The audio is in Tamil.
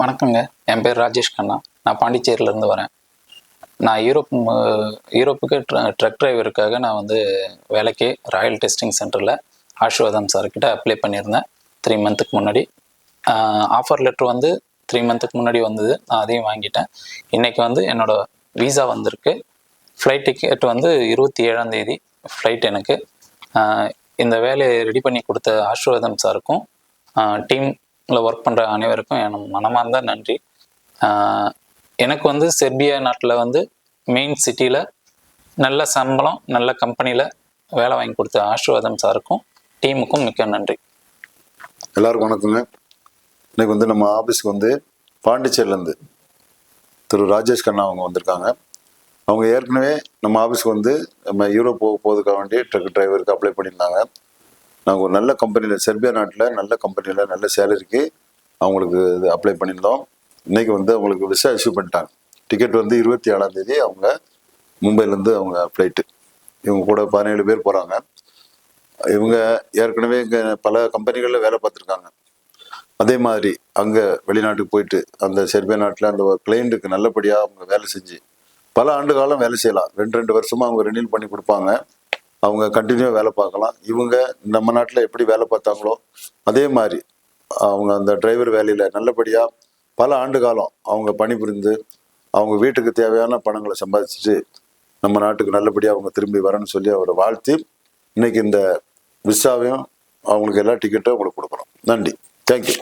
வணக்கங்க என் பேர் ராஜேஷ் கண்ணா. நான் பாண்டிச்சேரியிலேருந்து வரேன். நான் யூரோப் யூரோப்புக்கு ட்ரக் டிரைவருக்காக நான் வந்து வேலைக்கு ராயல் டெஸ்டிங் சென்டரில் ஆஷிர்வாதம் சார்கிட்ட அப்ளை பண்ணியிருந்தேன். த்ரீ மந்த்துக்கு முன்னாடி. ஆஃபர் லெட்டர் வந்து த்ரீ மந்த்துக்கு முன்னாடி வந்தது. நான் அதையும் வாங்கிட்டேன். இன்றைக்கி வந்து என்னோடய வீசா வந்திருக்கு. ஃப்ளைட் டிக்கெட் வந்து இருபத்தி ஏழாம் தேதி ஃப்ளைட் எனக்கு. இந்த வேலையை ரெடி பண்ணி கொடுத்த ஆஷிர்வாதம் சாருக்கும் டீம் இல்லை ஒர்க் பண்ணுற அனைவருக்கும் என் மனமார்ந்த நன்றி. எனக்கு வந்து செர்பியா நாட்டில் வந்து மெயின் சிட்டியில் நல்ல சம்பளம் நல்ல கம்பெனியில் வேலை வாங்கி கொடுத்த ஆஷிர்வாதம் சாருக்கும் டீமுக்கும் மிக்க நன்றி. எல்லாருக்கும் வணக்கங்க. இன்னைக்கு வந்து நம்ம ஆஃபீஸ்க்கு வந்து பாண்டிச்சேரியிலேருந்து திரு ராஜேஷ் கண்ணா அவங்க வந்திருக்காங்க. அவங்க ஏற்கனவே நம்ம ஆஃபீஸ்க்கு வந்து நம்ம யூரோப் போக போகிறதுக்காக வேண்டி ட்ரக் டிரைவருக்கு அப்ளை பண்ணியிருந்தாங்க. நாங்கள் ஒரு நல்ல கம்பெனியில் செர்பியா நாட்டில் நல்ல கம்பெனியில் நல்ல சேலரிக்கு அவங்களுக்கு இது அப்ளை பண்ணியிருந்தோம். இன்றைக்கி வந்து அவங்களுக்கு விசா இஷ்யூ பண்ணிட்டாங்க. டிக்கெட் வந்து இருபத்தி ஏழாம் தேதி அவங்க மும்பைலேருந்து அவங்க ஃப்ளைட்டு இவங்க கூட பதினேழு பேர் போகிறாங்க இவங்க ஏற்கனவே இங்கே பல கம்பெனிகளில் வேலை பார்த்துருக்காங்க. அதே மாதிரி அங்கே வெளிநாட்டுக்கு போயிட்டு அந்த செர்பியா நாட்டில் அந்த கிளைண்ட்டுக்கு நல்லபடியாக அவங்க வேலை செஞ்சு பல ஆண்டு காலம் வேலை செய்யலாம். ரெண்டு ரெண்டு வருஷமாக அவங்க ரெனியூல் பண்ணி கொடுப்பாங்க. அவங்க கண்டினியூவாக வேலை பார்க்கலாம். இவங்க நம்ம நாட்டில் எப்படி வேலை பார்த்தாங்களோ அதே மாதிரி அவங்க அந்த டிரைவர் வேலையில் நல்லபடியாக பல ஆண்டு காலம் அவங்க பணிபுரிந்து அவங்க வீட்டுக்கு தேவையான பணங்களை சம்பாதிச்சுட்டு நம்ம நாட்டுக்கு நல்லபடியாக அவங்க திரும்பி வரணும்னு சொல்லி அவரை வாழ்த்தி இன்னைக்கு இந்த விசாவையும் அவங்களுக்கு எல்லா டிக்கெட்டும் அவங்களுக்கு கொடுக்குறோம் நன்றி. தேங்க்யூ